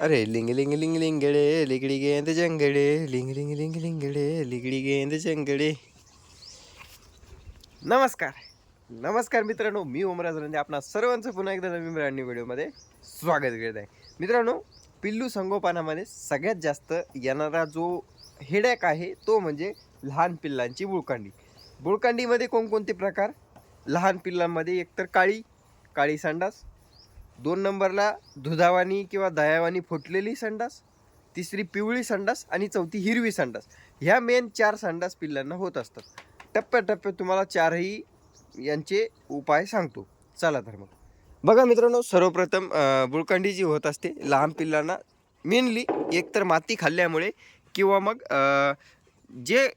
अरे लिंग लिंग लिंग लिंगडे लिगडी गेंद जंगडे. लिंग लिंग लिंग लिंगडे लिगडी गेंद जंगडे. नमस्कार. नमस्कार मित्रांनो मी उमराज रंजे आपणा सर्वांचं पुन्हा एकदा नवीन ब्रँड व्हिडिओमध्ये स्वागत करत आहे. मित्रांनो पिल्लू संगोपनामध्ये सगळ्यात जास्त येणारा जो हेडॅक आहे तो म्हणजे लहान पिल्लांची बुळकांडी. बुळकांडीमध्ये कोणकोणते प्रकार? लहान पिल्लांमध्ये एकतर काळी काळी संडास दोन नंबरला दुधावानी किंवा दयावानी फुटलेली संडास तिसरी पिवळी संडास आणि चौथी हिरवी संडास. ह्या मेन चार संडास पिल्लांना होत असतात. टप्प्याटप्प्यात तुम्हाला चारही यांचे उपाय सांगतो. चला तर मग. बघा मित्रांनो सर्वप्रथम बुळकंडी जी होत असते लहान पिल्लांना मेनली एकतर माती खाल्ल्यामुळे किंवा मग जे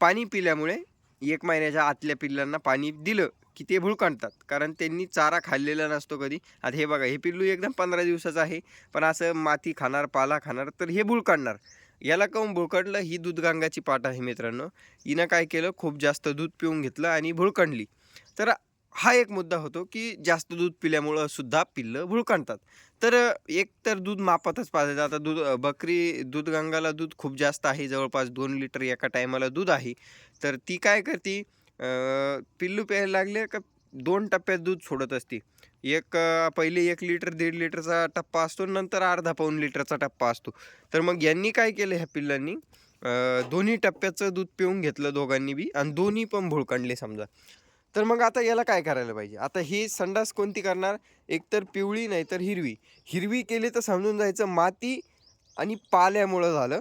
पाणी पिल्यामुळे एक महिन्याच्या आतल्या पिल्लांना पाणी दिलं की ते भुळकांडतात कारण त्यांनी चारा खाल्लेला नसतो कधी. आता हे बघा हे पिल्लू एकदम पंधरा दिवसाचं आहे. पण असं माती खाणार पाला खाणार तर हे बुळकांडणार याला काऊन भुळकडलं ही दूधगंगाची पाट आहे मित्रांनो. हिनं काय केलं? खूप जास्त दूध पिऊन घेतलं आणि भुळकंडली तर हा एक मुद्दा होतो की जास्त दूध पिल्यामुळं सुद्धा पिल्लं भुळकांडतात तर एक तर दूध मापातच पाहिजे आता दूध बकरी दूधगंगाला दूध खूप जास्त आहे. जवळपास दोन लिटर एका टायमाला दूध आहे. तर ती काय करते? पिल्लू प्यायला लागले का दोन टप्प्यात दूध सोडत असते. एक पहिले एक लिटर दीड लिटरचा टप्पा असतो नंतर अर्धा पाऊन लिटरचा टप्पा असतो. तर मग यांनी काय केलं ह्या पिल्लांनी? दोन्ही टप्प्याचं दूध पिऊन घेतलं दोघांनी बी आणि दोन्ही पण भुळकांडले समजा. तर मग आता याला काय करायला पाहिजे? आता ही संडास कोणती करणार? एकतर पिवळी नाही तर हिरवी. हिरवी केली तर समजून जायचं माती आणि पाल्यामुळं झालं.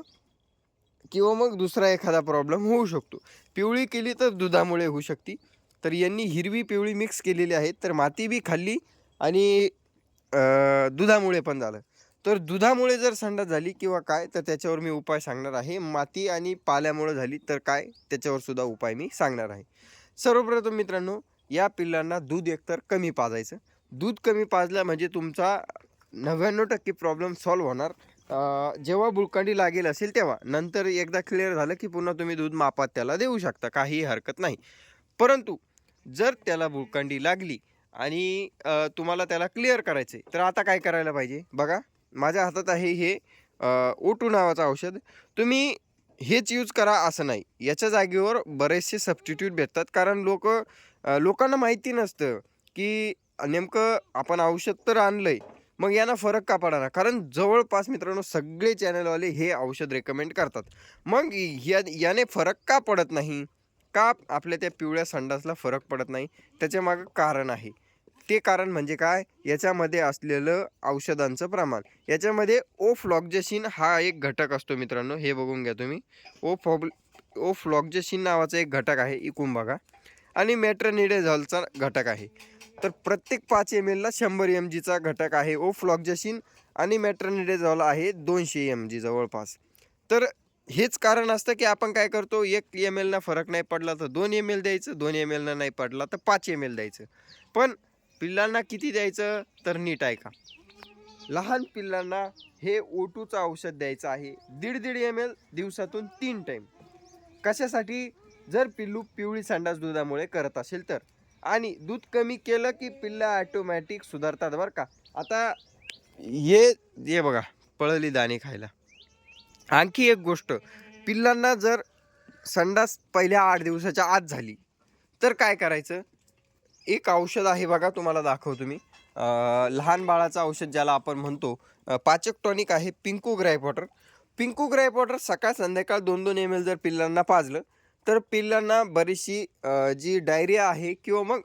किंवा मग दुसरा एखादा प्रॉब्लेम होऊ शकतो. पिवळी केली तर दुधामुळे होऊ शकते. तर यांनी हिरवी पिवळी मिक्स केलेली आहे तर माती बी खाल्ली आणि दुधामुळे पण झालं. तर दुधामुळे जर संडास झाली किंवा काय तर त्याच्यावर मी उपाय सांगणार आहे. माती आणि पाल्यामुळे झाली तर काय त्याच्यावर सुद्धा उपाय मी सांगणार आहे. सर्वप्रथम मित्रांनो या पिल्लांना दूध एकतर कमी पाजायचं. दूध कमी पाजलं म्हणजे तुमचा नव्याण्णव टक्के प्रॉब्लेम सॉल्व्ह होणार. जेव्हा बुळकांडी लागेल असेल तेव्हा. नंतर एकदा क्लिअर झालं की पुन्हा तुम्ही दूध मापात त्याला देऊ शकता. काही हरकत नाही. परंतु जर त्याला बुळकांडी लागली आणि तुम्हाला त्याला क्लिअर करायचं आहे तर आता काय करायला पाहिजे? बघा माझ्या हातात आहे हे ओटू नावाचं औषध. तुम्ही हेच यूज करा असं नाही. याच्या जागेवर बरेचसे सबस्टिट्यूट भेटतात. कारण लोक लोकांना माहिती नसतं की नेमकं आपण औषध तर आणलं आहे मग यांना फरक का पडणार? कारण जवळपास मित्रांनो सगळे चॅनलवाले हे औषध रेकमेंड करतात. मग या याने फरक का पडत नाही? का आपल्या त्या पिवळ्या संडासला फरक पडत नाही? त्याच्यामागं कारण आहे. ते कारण म्हणजे काय? याच्यामध्ये असलेलं औषधांचं प्रमाण. याच्यामध्ये ओफ्लॉक्जेसिन हा एक घटक असतो मित्रांनो. हे बघून घ्या तुम्ही. ओफॉब ओफ्लॉक्जेसिन नावाचा एक घटक आहे इकून बघा. आणि मेट्रनिडेझॉलचा घटक आहे. तर प्रत्येक पाच एम एलला शंभर एम जीचा घटक आहे. ओफ्लॉक्जेसिन आणि मेट्रनिडेझॉल आहे दोनशे एम जी जवळपास. तर हेच कारण असतं की आपण काय करतो एक एम एलना फरक नाही पडला तर दोन एम एल द्यायचं दोन एम एलना नाही पडला तर पाच एम एल द्यायचं. पण पिल्लांना किती द्यायचं? तर नीट आहे का लहान पिल्लांना हे ओटूचं औषध द्यायचं आहे. दीड दीड एम एल दिवसातून तीन टाईम कशासाठी? जर पिल्लू पिवळी सांडास दुधामुळे करत असेल तर. आणि दूध कमी केलं की पिल्ला ॲटोमॅटिक सुधारतात बरं का. आता ये ये बघा पळली दाणे खायला. आणखी एक गोष्ट पिल्लांना जर संडास पहिल्या आठ दिवसाच्या आत झाली तर काय करायचं? एक औषध आहे बघा तुम्हाला दाखवतो मी. लहान बाळाचं औषध ज्याला आपण म्हणतो पाचक टॉनिक आहे Pinku gripe water Pinku gripe water सकाळ संध्याकाळ दोन दोन एम एल जर पिल्लांना पाजलं तर पिल्लांना बरीचशी जी डायरिया आहे किंवा मग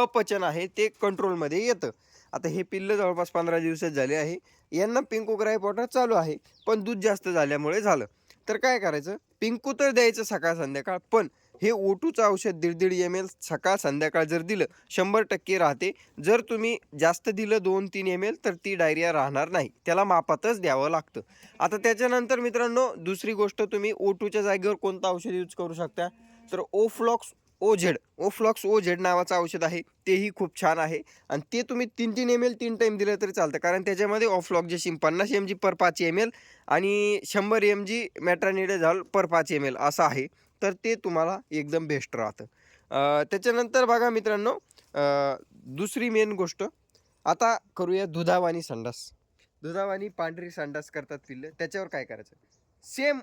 अपचन आहे ते कंट्रोलमध्ये येतं. आता हे पिल्लं जवळपास पंधरा दिवसात झाले आहे. यांना पिंकू ग्राईप वॉटर चालू आहे पण दूध जास्त झाल्यामुळे झालं. तर काय करायचं? पिंकू तर द्यायचं सकाळ संध्याकाळ पण हे ओटूचं औषध दीड दीड एम एल सकाळ संध्याकाळ जर दिलं शंभर टक्के राहते. जर तुम्ही जास्त दिलं दोन तीन एम एल तर ती डायरिया राहणार नाही. त्याला मापातच द्यावं लागतं. आता त्याच्यानंतर मित्रांनो दुसरी गोष्ट तुम्ही ओटूच्या जागेवर कोणतं औषध यूज करू शकता? तर Oflox O Z Oflox O Z नावाचं औषध आहे. तेही खूप छान आहे. आणि ते तुम्ही तीन तीन एम एल तीन टाईम दिलं तरी चालतं. कारण त्याच्यामध्ये ऑफलॉक्जेसिन पन्नास एम जी पर पाच एम एल आणि शंभर एम जी मॅट्रानिडेझॉल पर पाच एम एल असं आहे. तर ते तुम्हाला एकदम बेस्ट राहतं. त्याच्यानंतर बघा मित्रांनो दुसरी मेन गोष्ट आता करूया दुधावानी संडास. दुधावानी पांढरी संडास करतात पिल्लं त्याच्यावर काय करायचं? सेम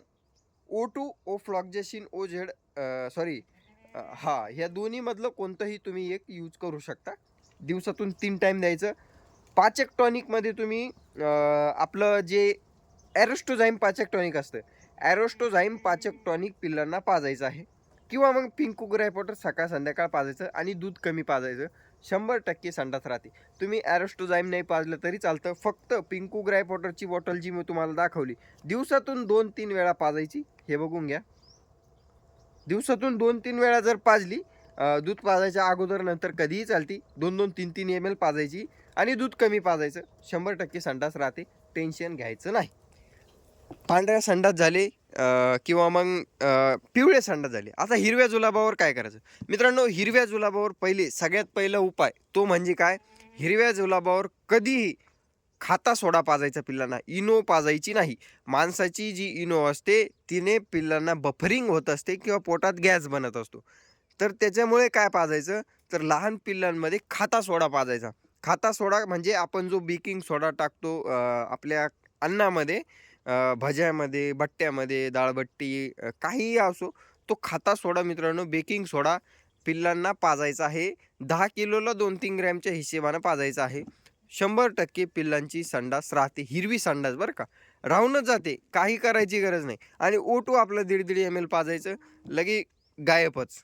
ओ टू ओ फ्लॉक्जेशिन ओ झेड सॉरी हा ह्या दोन्हीमधलं कोणतंही तुम्ही एक यूज करू शकता. दिवसातून तीन टाईम द्यायचं. पाचक टॉनिकमध्ये तुम्ही आपलं जे ॲरोस्टोझाईम पाचक टॉनिक असतं ॲरोस्टोझाईम पाचक टॉनिक पिल्लांना पाजायचं आहे. किंवा मग पिंकू ग्रायपॉटर सकाळ संध्याकाळ पाजायचं आणि दूध कमी पाजायचं शंभर टक्के संडास राहते. तुम्ही ॲरोस्टोझाईम नाही पाजलं तरी चालतं. फक्त पिंकू ग्रायपॉटरची बॉटल जी मी तुम्हाला दाखवली दिवसातून दोन तीन वेळा पाजायची हे बघून घ्या. दिवसातून दोन तीन वेळा जर पाजली दूध पाजायच्या अगोदर नंतर कधीही चालती दोन दोन तीन तीन एम एल पाजायची आणि दूध कमी पाजायचं शंभर टक्के संडास राहते टेन्शन घ्यायचं नाही. पांढऱ्या संडास झाले किंवा मग पिवळ्या संडात संडास झाले. आता हिरव्या जुलाबावर काय करायचं? मित्रांनो हिरव्या जुलाबावर पहिले सगळ्यात पहिला उपाय तो म्हणजे काय? हिरव्या जुलाबावर कधीही खाता सोडा पाजायचा पिल्लांना. इनो पाजायची नाही. माणसाची जी इनो असते तिने पिल्लांना बफरिंग होत असते किंवा पोटात गॅस बनत असतो. तर त्याच्यामुळे काय पाजायचं? तर लहान पिल्लांमध्ये खाता सोडा पाजायचा. खाता सोडा म्हणजे आपण जो बेकिंग सोडा टाकतो आपल्या अन्नामध्ये भज्यामध्ये बट्ट्यामध्ये दाळबट्टी काहीही असो तो खाता सोडा मित्रांनो बेकिंग सोडा पिल्लांना पाजायचा आहे. दहा किलोला दोन तीन ग्रॅमच्या हिशेबानं पाजायचा आहे. शंभर टक्के पिल्लांची संडास राहते हिरवी संडास बरं का. राहूनच जाते काही करायची गरज नाही. आणि ओटू आपलं दीड दीड एम एल पाजायचं लगे गायबच.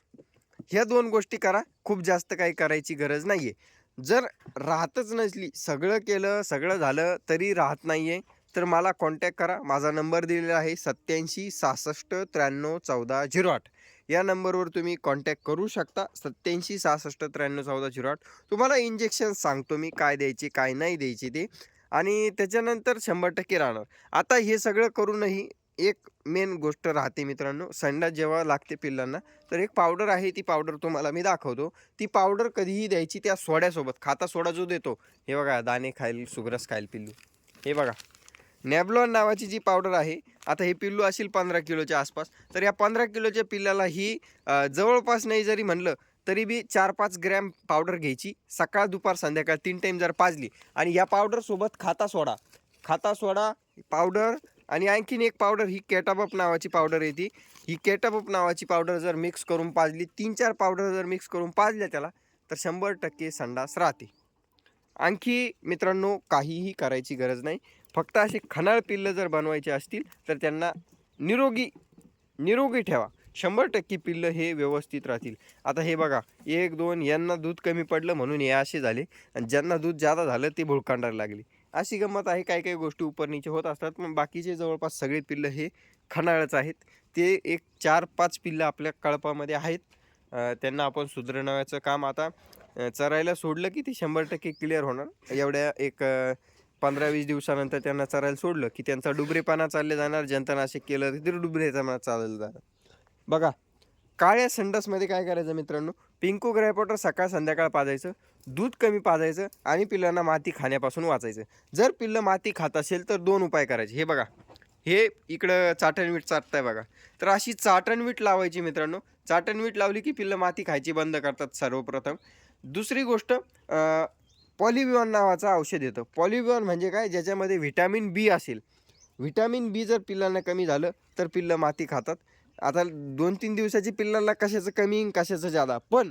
ह्या दोन गोष्टी करा खूप जास्त काही करायची गरज नाही आहे जर राहतच नसली सगळं केलं सगळं झालं तरी राहत नाही आहे तर मला कॉन्टॅक्ट करा. माझा नंबर दिलेला आहे सत्याऐंशी सहासष्ट त्र्याण्णव चौदा झिरो आठ. या नंबरवर तुम्ही कॉन्टॅक्ट करू शकता. सत्याऐंशी सहासष्ट त्र्याण्णव चौदा झिरो आठ. तुम्हाला इंजेक्शन सांगतो मी काय द्यायचे काय नाही द्यायचे ते. आणि त्याच्यानंतर शंभर टक्के राहणार. आता हे सगळं करूनही एक मेन गोष्ट राहते मित्रांनो संडास जेव्हा लागते पिल्लांना तर एक पावडर आहे ती पावडर तुम्हाला मी दाखवतो. ती पावडर कधीही द्यायची त्या सोड्यासोबत. खाता सोडा जो देतो. हे बघा दाणे खाईल सुग्रस खाईल पिल्लू. हे बघा. नॅबलॉन नावाची जी पावडर आहे आता हे पिल्लू असेल पंधरा किलोच्या आसपास तर या पंधरा किलोच्या पिल्लाला ही जवळपास नाही जरी म्हणलं तरी बी चार पाच ग्रॅम पावडर घ्यायची सकाळ दुपार संध्याकाळ तीन टाईम जर पाजली आणि या पावडरसोबत खाता सोडा. खाता सोडा पावडर आणि आणखीन एक पावडर ही केटाबप नावाची पावडर येते ही केटाबप नावाची पावडर जर मिक्स करून पाजली तीन चार पावडर जर मिक्स करून पाजल्या त्याला तर शंभर टक्के संडास राहते. आणखी मित्रांनो काहीही करायची गरज नाही. फक्त असे खनाळ पिल्लं जर बनवायचे असतील तर त्यांना निरोगी निरोगी ठेवा. शंभर टक्के पिल्लं हे व्यवस्थित राहतील. आता हे बघा एक दोन यांना दूध कमी पडलं म्हणून हे असे झाले. आणि ज्यांना दूध जादा झालं ते भुळकांडायला लागले. अशी गंमत आहे काही काही गोष्टी उपरनीचे होत असतात. मग बाकीचे जवळपास सगळे पिल्लं हे खनाळच आहेत. ते एक चार पाच पिल्लं आपल्या कळपामध्ये आहेत. त्यांना आपण सुधारण्याचं काम आता चरायला सोडलं की ते शंभर टक्के क्लिअर होणार. एवढ्या एक पंधरा वीस दिवसानंतर त्यांना चरायला सोडलं की त्यांचा डुबरेपणा चालले जाणार जंतनाशक केलं तर डुबरेपणा चाललं जाणार. बघा काळ्या संडासमध्ये काय करायचं मित्रांनो? पिंकू ग्रायपॉटर सकाळ संध्याकाळ पाजायचं दूध कमी पाजायचं आणि पिल्लांना माती खाण्यापासून वाचायचं. जर पिल्लं माती खात असेल तर दोन उपाय करायचे. हे बघा हे इकडं चाटणवीट चाटताय बघा. तर अशी चाटणवीट लावायची मित्रांनो. चाटणवीट लावली की पिल्लं माती खायची बंद करतात सर्वप्रथम. दुसरी गोष्ट पॉलिबिऑन नावाचं औषध येतं. पॉलिबिऑन म्हणजे काय? ज्याच्यामध्ये व्हिटॅमिन बी असेल. व्हिटॅमिन बी जर पिल्लांना कमी झालं तर पिल्लं माती खातात. आता दोन तीन दिवसाची पिल्लांना कशाचं कमी कशाचं जादा? पण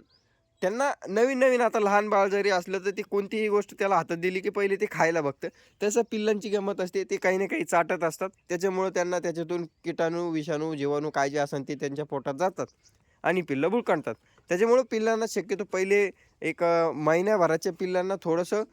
त्यांना नवीन नवीन आता लहान बाळ जरी असलं तर ती कोणतीही गोष्ट त्याला हातात दिली की पहिले ते खायला बघतं. तसं पिल्लांची गंमत असते ते काही ना काही चाटत असतात. त्याच्यामुळं त्यांना त्याच्यातून किटाणू विषाणू जीवाणू काय जे असेल ते त्यांच्या पोटात जातात आणि पिल्लं बुळकाणतात. त्याच्यामुळं पिल्लांना शक्यतो पहिले एक महिन्याभराच्या पिल्लांना थोडंसं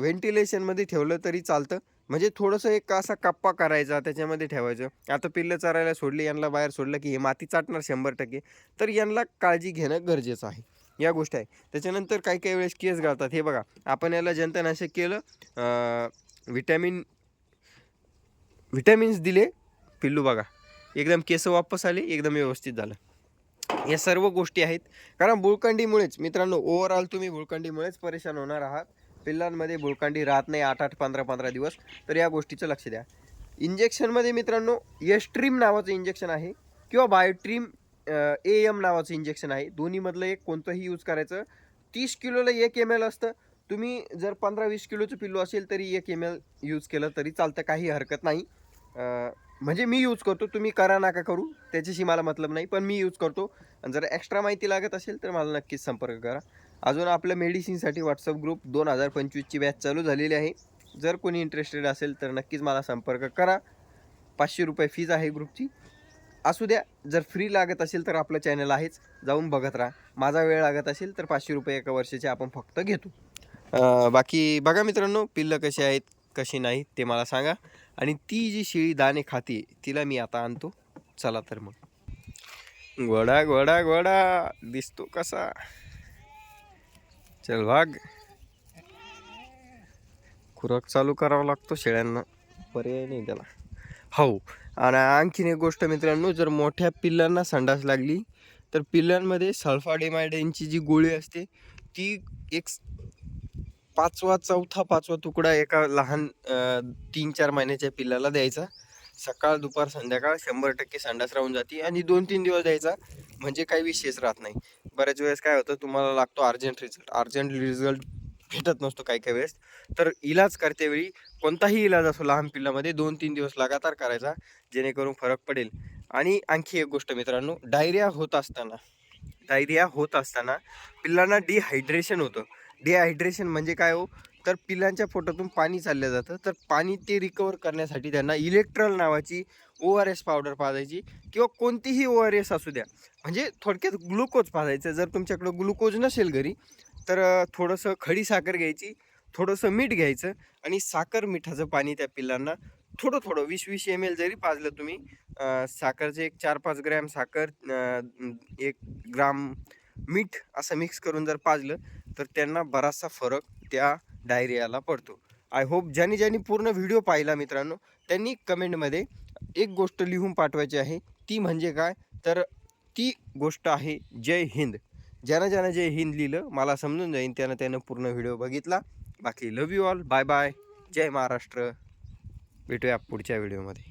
व्हेंटिलेशनमध्ये ठेवलं तरी चालतं. म्हणजे थोडंसं एक असा कप्पा करायचा त्याच्यामध्ये ठेवायचं. आता पिल्लं चरायला सोडली यांना बाहेर सोडलं की हे माती चाटणार शंभर टक्के. तर यांना काळजी घेणं गरजेचं आहे. या गोष्ट आहे. त्याच्यानंतर काही काही वेळेस केस गाळतात हे बघा आपण याला जंतनाशक केलं विटॅमिन व्हिटॅमिन्स दिले. पिल्लू बघा एकदम केस वापस आले एकदम व्यवस्थित झालं. या सर्व गोष्टी आहेत. कारण बुळकंडीमुळेच मित्रांनो ओव्हरऑल तुम्ही बुळकंडीमुळेच परेशान होणार आहात. पिल्लांमध्ये बुळकंडी राहत नाही आठ आठ पंधरा पंधरा दिवस. तर या गोष्टीचं लक्ष द्या. इंजेक्शनमध्ये मित्रांनो एस्ट्रीम नावाचं इंजेक्शन आहे किंवा बायोट्रीम ए एम नावाचं इंजेक्शन आहे. दोन्हीमधलं एक कोणतंही यूज करायचं. तीस किलोला एक एम एल असतं. तुम्ही जर पंधरा वीस किलोचं पिल्लू असेल तरी एक एम एल यूज केलं तरी चालतं. काही हरकत नाही. म्हणजे मी यूज करतो तुम्ही करा नका करू? त्याच्याशी मला मतलब नाही पण मी यूज करतो. आणि जर एक्स्ट्रा माहिती लागत असेल तर मला नक्कीच संपर्क करा. अजून आपल्या मेडिसिनसाठी व्हॉट्सअप ग्रुप दोन हजार पंचवीसची बॅच चालू झालेली आहे. जर कोणी इंटरेस्टेड असेल तर नक्कीच मला संपर्क करा. पाचशे रुपये फीज आहे ग्रुपची. असू द्या जर फ्री लागत असेल तर आपलं चॅनल आहेच. जाऊन बघत राहा. माझा वेळ लागत असेल तर पाचशे रुपये एका वर्षाचे आपण फक्त घेतो. बाकी बघा मित्रांनो पिल्लं कसे आहेत कशी नाही ते मला सांगा. आणि ती जी शेळी दाणे खाते तिला मी आता आणतो. चला तर मग. घोडा घोडा घोडा दिसतो कसा? चल भाग. खुराक चालू करावा लागतो शेळ्यांना. पर्याय नाही त्याला. हो. आणि आणखीन एक गोष्ट मित्रांनो जर मोठ्या पिल्लांना संडास लागली तर पिल्लांमध्ये सल्फाडेमायडेनची जी गोळी असते ती एक पाचवा चौथा पाचवा तुकडा एका लहान तीन चार महिन्याच्या पिल्लाला द्यायचा. सकाळ दुपार संध्याकाळ शंभर टक्के संडास राहून जाते आणि दोन तीन दिवस द्यायचा. म्हणजे काही विशेष राहत नाही. बऱ्याच वेळेस काय होतं तुम्हाला लागतो अर्जंट रिझल्ट. अर्जंट रिझल्ट भेटत नसतो काही काही वेळेस. तर इलाज करतेवेळी कोणताही इलाज असो लहान पिल्लामध्ये दोन तीन दिवस लगातार करायचा जेणेकरून फरक पडेल. आणि आणखी एक गोष्ट मित्रांनो डायरिया होत असताना डायरिया होत असताना पिल्लांना डिहायड्रेशन होतं. डिहायड्रेशन म्हणजे काय हो? तर पिलांच्या पोटातून पाणी चाललं जातं. तर पाणी ते रिकवर करण्यासाठी त्यांना इलेक्ट्रल नावाची ओ आर एस पावडर पाजायची किंवा कोणतीही ओ आर एस असू द्या. म्हणजे थोडक्यात ग्लुकोज पाजायचं. जर तुमच्याकडं ग्लुकोज नसेल घरी तर थोडंसं खडी साखर घ्यायची थोडंसं मीठ घ्यायचं आणि साखर मिठाचं पाणी त्या पिल्लांना थोडं थोडं वीस वीस एम एल जरी पाजलं तुम्ही साखरचे एक चार पाच ग्रॅम साखर एक ग्राम मीठ असं मिक्स करून जर पाजलं तर त्यांना बराचसा फरक त्या डायरियाला पडतो. आय होप ज्यांनी ज्यांनी पूर्ण व्हिडिओ पाहिला मित्रांनो त्यांनी कमेंटमध्ये एक गोष्ट लिहून पाठवायची आहे. ती म्हणजे काय? तर ती गोष्ट आहे जय हिंद. ज्यानं ज्यानं जय हिंद लिहिलं मला समजून जाईन त्यानं त्यानं पूर्ण व्हिडिओ बघितला. बाकी love you all bye bye जय महाराष्ट्र. भेटूया पुढच्या व्हिडिओमध्ये